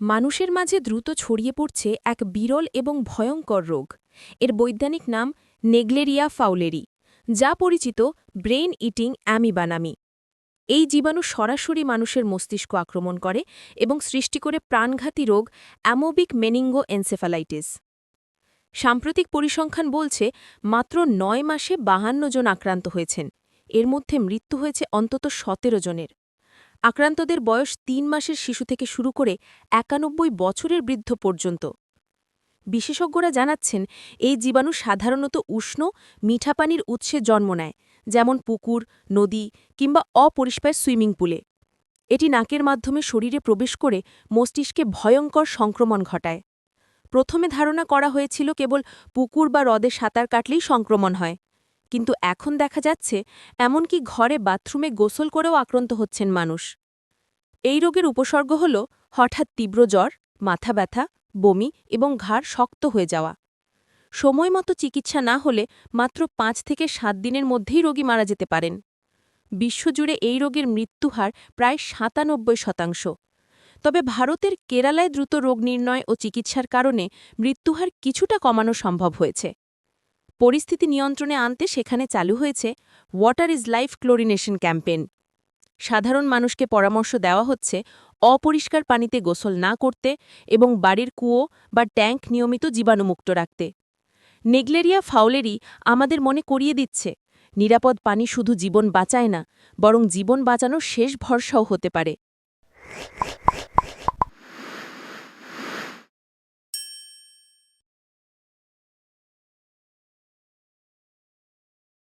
মানুষের মাঝে দ্রুত ছড়িয়ে পড়ছে এক বিরল এবং ভয়ঙ্কর রোগ। এর বৈজ্ঞানিক নাম নেগলেরিয়া ফাউলেরি, যা পরিচিত ব্রেইন ইটিং অ্যামিবা নামি এই জীবাণু সরাসরি মানুষের মস্তিষ্ক আক্রমণ করে এবং সৃষ্টি করে প্রাণঘাতী রোগ অ্যামোবিক মেনিঙ্গো এনসেফালাইটিস সাম্প্রতিক পরিসংখ্যান বলছে মাত্র নয় মাসে বাহান্ন জন আক্রান্ত হয়েছেন। এর মধ্যে মৃত্যু হয়েছে অন্তত সতেরো জনের। আক্রান্তদের বয়স তিন মাসের শিশু থেকে শুরু করে একানব্বই বছরের বৃদ্ধ পর্যন্ত। বিশেষজ্ঞরা জানাচ্ছেন, এই জীবাণু সাধারণত উষ্ণ মিঠা পানির উৎসে জন্ম নেয়, যেমন পুকুর, নদী কিংবা অপরিষ্কার সুইমিং পুলে। এটি নাকের মাধ্যমে শরীরে প্রবেশ করে মস্তিষ্কে ভয়ঙ্কর সংক্রমণ ঘটায়। প্রথমে ধারণা করা হয়েছিল কেবল পুকুর বা হ্রদে সাঁতার কাটলেই সংক্রমণ হয়। কিন্তু এখন দেখা যাচ্ছে, এমনকি ঘরে বাথরুমে গোসল করেও আক্রান্ত হচ্ছেন মানুষ। এই রোগের উপসর্গ হল হঠাৎ তীব্র জ্বর, মাথা ব্যথা, বমি এবং ঘাড় শক্ত হয়ে যাওয়া। সময় মতো চিকিৎসা না হলে মাত্র পাঁচ থেকে সাত দিনের মধ্যেই রোগী মারা যেতে পারেন। বিশ্বজুড়ে এই রোগের মৃত্যুহার প্রায় সাতানব্বই শতাংশ। তবে ভারতের কেরালায় দ্রুত রোগ নির্ণয় ও চিকিৎসার কারণে মৃত্যুহার কিছুটা কমানো সম্ভব হয়েছে। পরিস্থিতি নিয়ন্ত্রণে আনতে সেখানে চালু হয়েছে water is life chlorination campaign সাধারণ মানুষকে পরামর্শ দেওয়া হচ্ছে অপরিষ্কার পানিতে গোসল না করতে এবং বাড়ির কুয়ো বা ট্যাঙ্ক নিয়মিত জীবাণুমুক্ত রাখতে। নেগলেরিয়া ফাউলেরি আমাদের মনে করিয়ে দিচ্ছে, নিরাপদ পানি শুধু জীবন বাঁচায় না, বরং জীবন বাঁচানোর শেষ ভরসাও হতে পারে।